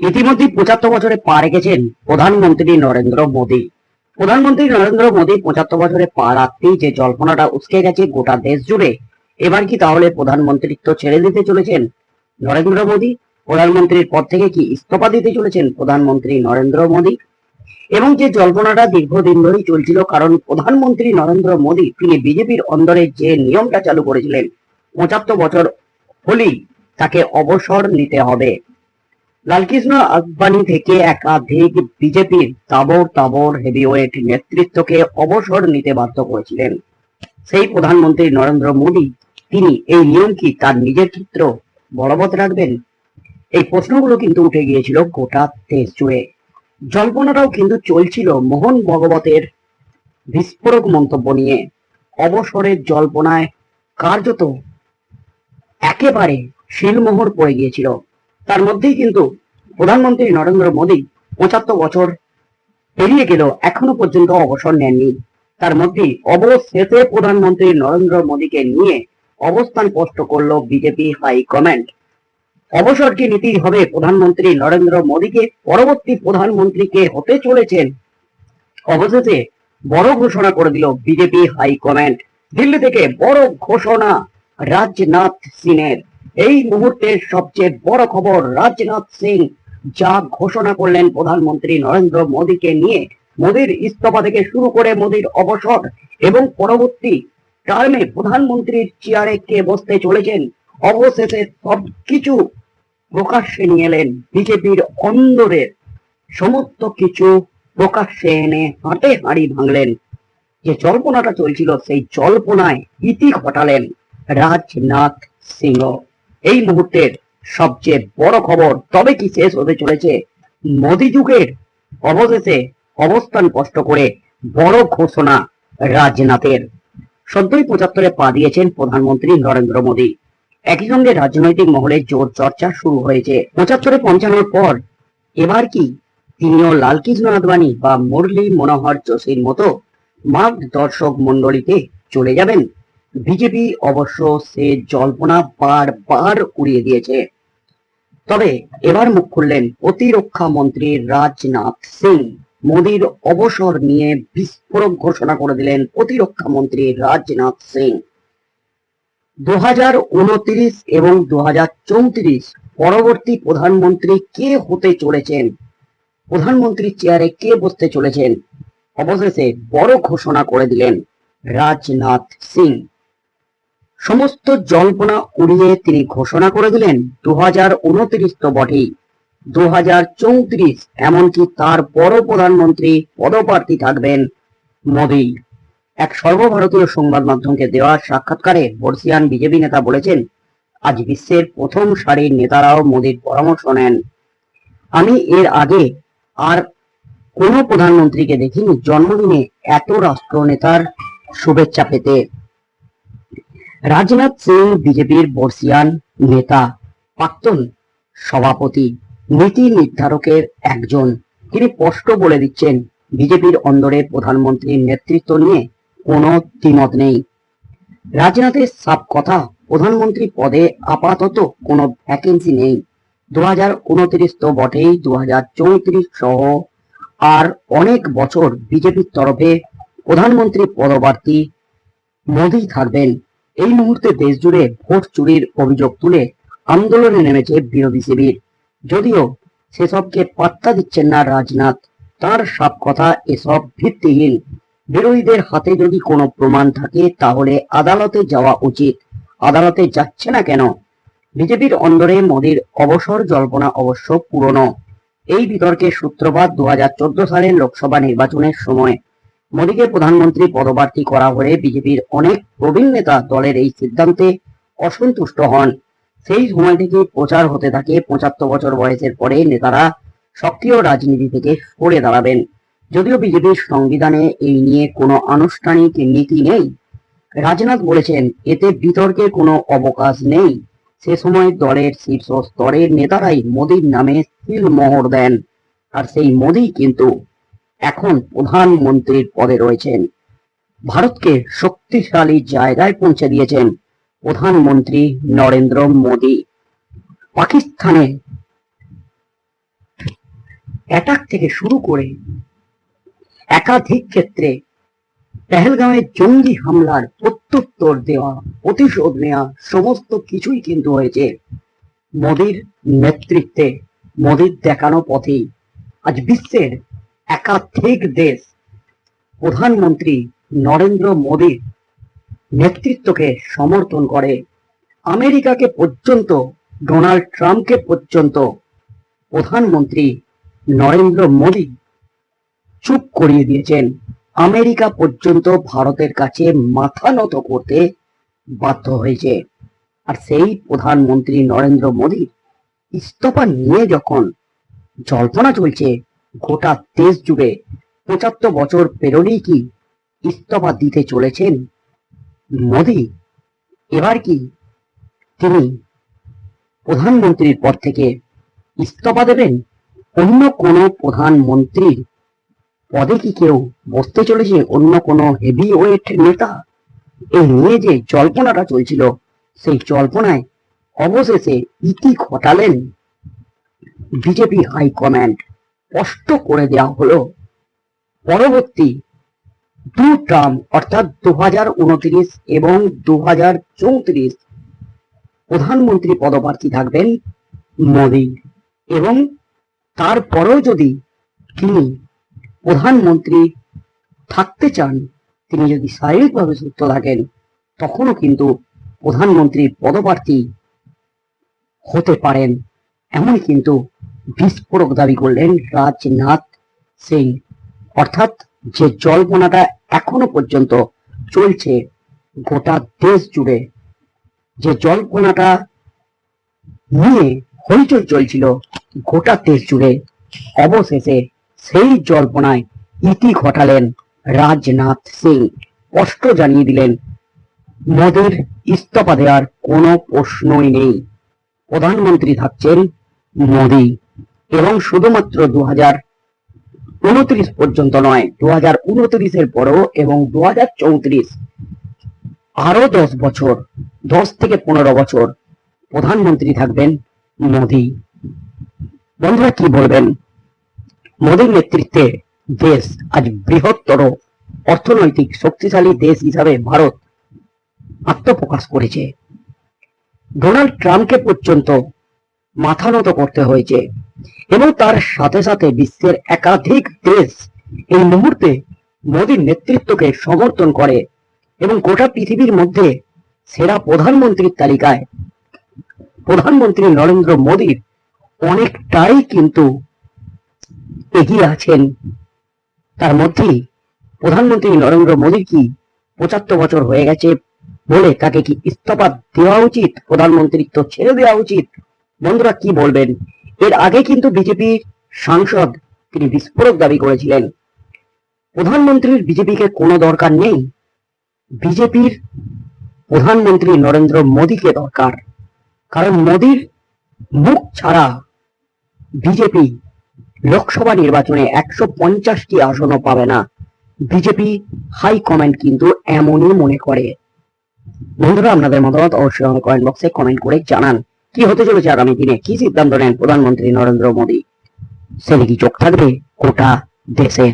ইতিমধ্যে পঁচাত্তর বছরে পা রেখেছেন প্রধানমন্ত্রী নরেন্দ্র মোদী। প্রধানমন্ত্রী নরেন্দ্র মোদী পঁচাত্তর বছরে পা রাখতেই যে জল্পনাটা উস্কে গেছে গোটা দেশ জুড়ে, এবার কি তাহলে প্রধানমন্ত্রিত্ব ছেড়ে দিতে চলেছেন নরেন্দ্র মোদী? প্রধানমন্ত্রীর পদ থেকে কি ইস্তফা দিতে চলেছেন প্রধানমন্ত্রী নরেন্দ্র মোদী? এবং যে জল্পনাটা দীর্ঘদিন ধরেই চলছিল, কারণ প্রধানমন্ত্রী নরেন্দ্র মোদী, তিনি বিজেপির অন্দরে যে নিয়মটা চালু করেছিলেন, পঁচাত্তর বছর হলেই তাকে অবসর নিতে হবে। লালকৃষ্ণ আদবানি থেকে একাধিক বিজেপির তাবর তাবর হেভিওয়েট নেতৃত্বকে অবসর নিতে বাধ্য করেছিলেন। সেই প্রধানমন্ত্রী নরেন্দ্র মোদী, তিনি এই নিয়ম কি তার নিজের ক্ষেত্র বলবৎ রাখবেন? এই প্রশ্নগুলো কিন্তু উঠে গিয়েছিল গোটা দেশ জুড়ে। জল্পনাটাও কিন্তু চলছিল মোহন ভগবতের বিস্ফোরক মন্তব্য নিয়ে। অবসরের জল্পনায় কার্যত একেবারে শিলমোহর পড়ে গিয়েছিল। তার মধ্যেই কিন্তু প্রধানমন্ত্রী নরেন্দ্র মোদী পঁচাত্তর বছর পেরিয়ে গেল এখনও পর্যন্ত অবসর নেননি। তার মধ্যেই অবশেষে প্রধানমন্ত্রী নরেন্দ্র মোদীকে নিয়ে অবস্থান স্পষ্ট করল বিজেপি হাইকমান্ড অবসর কি নীতি হবে প্রধানমন্ত্রী নরেন্দ্র মোদীকে। পরবর্তী প্রধানমন্ত্রী কে হতে চলেছেন অবশেষে বড় ঘোষণা করে দিল বিজেপি হাইকমান্ড দিল্লি থেকে বড় ঘোষণা রাজনাথ সিংয়ের। এই মুহূর্তের সবচেয়ে বড় খবর রাজনাথ সিং, যা ঘোষণা করলেন প্রধানমন্ত্রী নরেন্দ্র মোদীকে নিয়ে। মোদীর ইস্তফা থেকে শুরু করে মোদীর অবসর এবং পরবর্তী টার্মে প্রধানমন্ত্রীর চেয়ারে কে বসতে চলেছেন, অবশেষে সবকিছু প্রকাশ্যে নিয়ে এলেন বিজেপির অন্দরের সমস্ত কিছু প্রকাশ্যে এনে হাঁটে হাঁড়ি ভাঙলেন। যে জল্পনাটা চলছিল, সেই জল্পনায় ইতি ঘটালেন রাজনাথ সিংহ এই মুহূর্তের সবচেয়ে বড় খবর তবে কি শেষ হতে চলেছে? মোদী যুগের অবশেষে অবস্থান স্পষ্ট করে বড় ঘোষণা রাজনাথের। সদ্যই পঁচাত্তরে পা দিয়েছেন প্রধানমন্ত্রী নরেন্দ্র মোদী। একই সঙ্গে রাজনৈতিক মহলে জোর চর্চা শুরু হয়েছে। পঁচাত্তরে পৌঁছানোর পর এবার কি তিনিও লালকৃষ্ণ আদবানি বা মুরলী মনোহর যোশীর মতো মাগ দর্শক মন্ডলীতে চলে যাবেন? বিজেপি অবশ্য সে জল্পনা বারবার উড়িয়ে দিয়েছে। তবে এবার মুখ খুললেন প্রতিরক্ষা মন্ত্রী রাজনাথ সিং। মোদীর অবসর নিয়ে বিস্ফোরক ঘোষণা করে দিলেন প্রতিরক্ষা মন্ত্রী রাজনাথ সিং। দু হাজার উনত্রিশ এবং দু হাজার চৌত্রিশ পরবর্তী প্রধানমন্ত্রী কে হতে চলেছেন? প্রধানমন্ত্রীর চেয়ারে কে বসতে চলেছেন? অবশেষে বড় ঘোষণা করে দিলেন রাজনাথ সিং। সমস্ত জল্পনা উড়িয়ে তিনি ঘোষণা করে দিলেন দু হাজার উনত্রিশ তো বটেই। দু হাজার চৌত্রিশ এমনকি তার বড় প্রধানমন্ত্রী পদপ্রার্থী থাকবেন মোদী। এক সর্বভারতীয় সংবাদ মাধ্যমকে দেওয়া সাক্ষাৎকারে বর্ষিয়ান বিজেপি নেতা বলেছেন, আজ বিশ্বের প্রথম সারির নেতারাও মোদীর পরামর্শ নেন। আমি এর আগে আর কোনো প্রধানমন্ত্রীকে দেখিনি জন্মদিনে এত রাষ্ট্রনেতার শুভেচ্ছা পেতে। রাজনাথ সিং, বিজেপির বর্ষিয়ান নেতা, প্রাক্তন সভাপতি, নীতি নির্ধারকের একজন। তিনি স্পষ্ট বলে দিচ্ছেন, বিজেপির অন্দরে প্রধানমন্ত্রীর নেতৃত্ব নিয়ে কোনো দ্বিমত নেই। রাজনাথের সাপ কথা, প্রধানমন্ত্রী পদে আপাতত কোনো ভ্যাকেন্সি নেই। দু হাজার উনত্রিশ তো বটেই, দু হাজার চৌত্রিশ সহ আর অনেক বছর বিজেপির তরফে প্রধানমন্ত্রী পদপ্রার্থী মোদী থাকবেন। এই মুহূর্তে দেশ জুড়ে ভোট চুরির অভিযোগ তুলে আন্দোলনে নেমেছে বিরোধী শিবির। যদিও সেসবকে পাত্তা দিচ্ছেন না রাজনাথ, তার সব কথা এসব ভিত্তিহীন। বিরোধীদের হাতে যদি কোনো প্রমাণ থাকে, তাহলে আদালতে যাওয়া উচিত। আদালতে যাচ্ছে না কেন? বিজেপির অন্দরে মোদীর অবসর জল্পনা অবশ্য পুরনো। এই বিতর্কের সূত্রপাত দু হাজার চোদ্দ সালের লোকসভা নির্বাচনের সময় মোদীকে প্রধানমন্ত্রী পদপ্রার্থী করা হলে বিজেপির অনেক প্রবীণ নেতা দলের এই সিদ্ধান্তে অসন্তুষ্ট হন। সেই সময় থেকে প্রচার হতে থাকে পঁচাত্তর বছর বয়সের পরে নেতারা সক্রিয় রাজনীতি থেকে সরে দাঁড়াবেন। যদিও বিজেপির সংবিধানে এই নিয়ে কোনো আনুষ্ঠানিক নীতি নেই। রাজনাথ বলেছেন, এতে বিতর্কের কোনো অবকাশ নেই। সে সময় দলের শীর্ষ স্তরের নেতারাই মোদীর নামে সিল মোহর দেন। আর সেই মোদী কিন্তু এখন প্রধানমন্ত্রীর পদে রয়েছেন। ভারতকে শক্তিশালী জায়গায় পৌঁছে দিয়েছেন প্রধানমন্ত্রী নরেন্দ্র মোদী। পাকিস্তানে অ্যাটাক থেকে শুরু করে একাধিক ক্ষেত্রে পেহেলগাঁওয়ের জঙ্গি হামলার প্রত্যুত্তর দেওয়া, প্রতিশোধ নেওয়া সমস্ত কিছুই কিন্তু হয়েছে। মোদির নেতৃত্বে, মোদির দেখানো পথেই। আজ বিশ্বের একাধিক দেশ প্রধানমন্ত্রী নরেন্দ্র মোদীর নেতৃত্বকে সমর্থন করে। আমেরিকাকে পর্যন্ত, ডোনাল্ড ট্রাম্পকে পর্যন্ত প্রধানমন্ত্রী নরেন্দ্র মোদী চুপ করিয়ে দিয়েছেন। আমেরিকা পর্যন্ত ভারতের কাছে মাথা নত করতে বাধ্য হয়েছে। আর সেই প্রধানমন্ত্রী নরেন্দ্র মোদী ইস্তফা নিয়ে যখন জল্পনা চলছে গোটা দেশ জুড়ে পঁচাত্তর বছর পেরোলেই কি ইস্তফা দিতে চলেছেন মোদী? এবার কি তিনি প্রধানমন্ত্রীর পদ থেকে ইস্তফা দেবেন? অন্য কোনো প্রধানমন্ত্রীর পদে কি কেউ বসতে চলেছে? অন্য কোনো হেভি ওয়েট নেতা? এই নিয়ে যে জল্পনাটা চলছিল, সেই জল্পনায় অবশেষে ইতি ঘটালেন বিজেপি হাইকমান্ড। স্পষ্ট করে দেওয়া হলো। পরবর্তী দু টার্ম, অর্থাৎ দু হাজার উনত্রিশ এবং দু হাজার চৌত্রিশ প্রধানমন্ত্রী পদপ্রার্থী থাকবেন মোদী এবং তারপরেও যদি তিনি প্রধানমন্ত্রী থাকতে চান, তিনি যদি শারীরিকভাবে সুস্থ থাকেন, তখনও কিন্তু প্রধানমন্ত্রীর পদপ্রার্থী হতে পারেন। এমন কিন্তু বিস্ফোরক দাবি করলেন রাজনাথ সিং। অর্থাৎ যে জল্পনাটা এখনও পর্যন্ত চলছে গোটা দেশ জুড়ে, যে জল্পনাটা নিয়ে হইচই চলছিল গোটা দেশ জুড়ে, অবশেষে সেই জল্পনায় ইতি ঘটালেন রাজনাথ সিং। স্পষ্ট জানিয়ে দিলেন, মোদীর ইস্তফা দেওয়ার কোনো প্রশ্নই নেই। প্রধানমন্ত্রী থাকছেন মোদী। এবং শুধুমাত্র দু হাজার উনত্রিশ পর্যন্ত নয় দু হাজার উনত্রিশের পরও এবং দু হাজার চৌত্রিশ আরও দশ বছর, দশ থেকে পনেরো বছর প্রধানমন্ত্রী থাকবেন মোদী। বন্ধুরা, কি বলবেন? মোদীর নেতৃত্বে দেশ আজ বৃহত্তর অর্থনৈতিক শক্তিশালী দেশ হিসাবে ভারত আত্মপ্রকাশ করেছে। ডোনাল্ড ট্রাম্পকে পর্যন্ত মাথা নত করতে হয়েছে এবং তার সাথে সাথে বিশ্বের একাধিক দেশ এই মুহূর্তে মোদীর নেতৃত্বকে সমর্থন করে এবং গোটা পৃথিবীর মধ্যে সেরা প্রধানমন্ত্রীর তালিকায় প্রধানমন্ত্রী নরেন্দ্র মোদীর অনেকটাই কিন্তু এগিয়ে আছেন। তার মধ্যেই প্রধানমন্ত্রী নরেন্দ্র মোদীর কি পঁচাত্তর বছর হয়ে গেছে বলে তাকে কি ইস্তফা দেওয়া উচিত? প্রধানমন্ত্রিত্ব ছেড়ে দেওয়া উচিত? বন্ধুরা কি বলবেন? এর আগে কিন্তু বিজেপির সাংসদ তিনি বিস্ফোরক দাবি করেছিলেন। প্রধানমন্ত্রীর বিজেপিকে কোনো দরকার নেই। বিজেপির প্রধানমন্ত্রী নরেন্দ্র মোদীকে দরকার। কারণ মোদীর মুখ ছাড়া বিজেপি লোকসভা নির্বাচনে একশো পঞ্চাশটি আসনও পাবে না। বিজেপি হাই কমেন্ট কিন্তু এমনই মনে করে। বন্ধুরা, আপনাদের মতামত অবশ্যই কমেন্ট বক্সে কমেন্ট করে জানান। কি হতে চলেছে আগামী দিনে? কি সিদ্ধান্ত নেন প্রধানমন্ত্রী নরেন্দ্র মোদী? সেদিকে চোখ থাকবে গোটা দেশের।